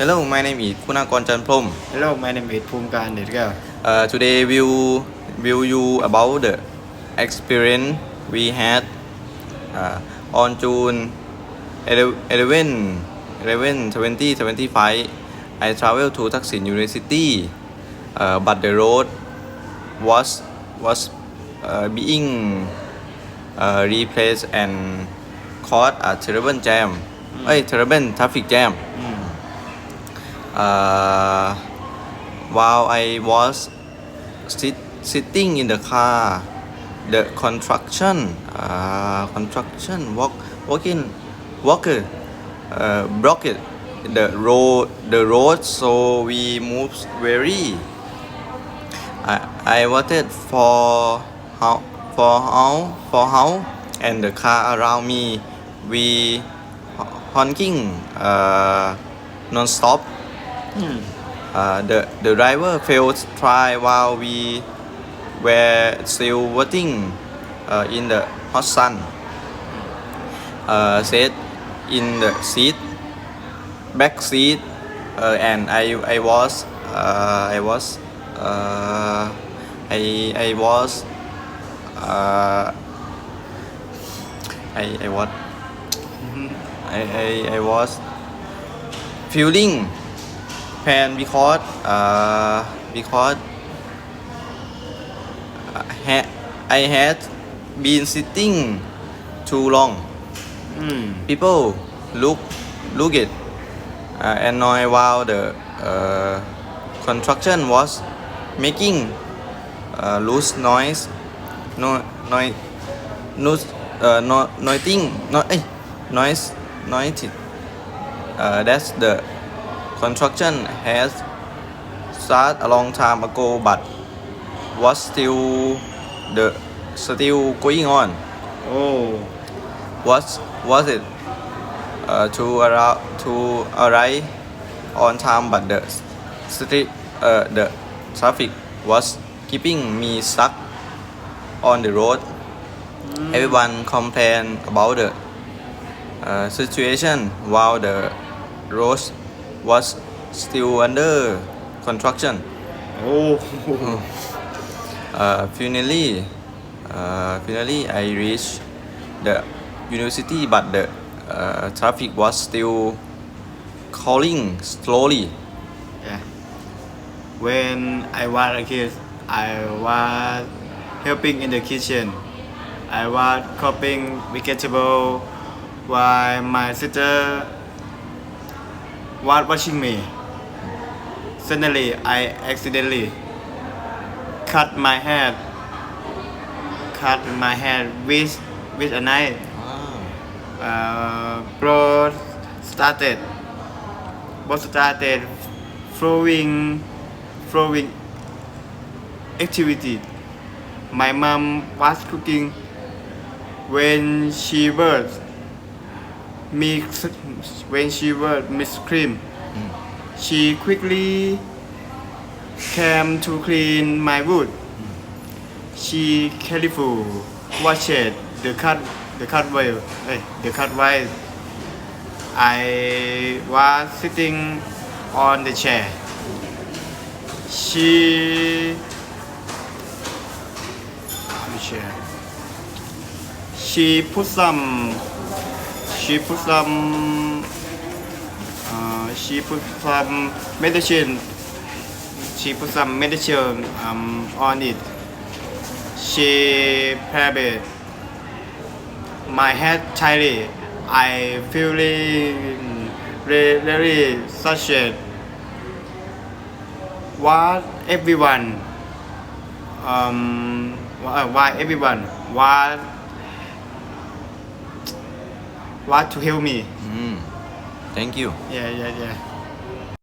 Hello, my name is Kunakon Chanprom. Hello, my name is Phumkan Detgal. Uh, today we'll will you about the experience we had uh, on June 11, 11 2025. I traveled to Thaksin University, uh, but the road was was uh, being uh, replaced and caused a terrible jam. Hey, terrible traffic jam. Uh, while I was sit, sitting in the car, the construction, uh, construction walk, walking, walker, uh, the road, the road, so we moved very. I, I waited for how, for how, for how, and the car around me, we honking, uh, non-stop. Uh, the the driver failed to try while we were still waiting uh, in the hot sun. Uh, sat in the seat, back seat, uh, and I I was uh, I was uh, I I was uh, I I what? I, I I was feeling pain because uh, because I had I had been sitting too long. People look look it uh, annoyed while the uh, construction was making uh, loose noise, no noise, noise, uh, no noising, no, eh, noise, noise. Uh, that's the construction has started a long time ago but was still the still going on. Oh, was was it uh, to arrive to arrive on time but the street uh, the traffic was keeping me stuck on the road. Everyone complained about the uh, situation while the road was still under construction oh, uh, finally uh, finally I reached the university but the uh, traffic was still calling slowly yeah. When I was a kid, I was helping in the kitchen. I was chopping vegetable while my sister was watching me. Suddenly, I accidentally cut my head. Cut my head with with a knife. uh, blood started blood started flowing flowing activity my mom was cooking when she was mix when she was Miss cream she quickly came to clean my wood. She careful watched the cut the cut wire eh, the cut wire I was sitting on the chair. She on the chair. She put some she put some uh, she put some medicine she put some medicine um, on it she prepared my head tightly. I feeling really, really such a what everyone um why why everyone what what to help me? Mm. thank you. Yeah yeah yeah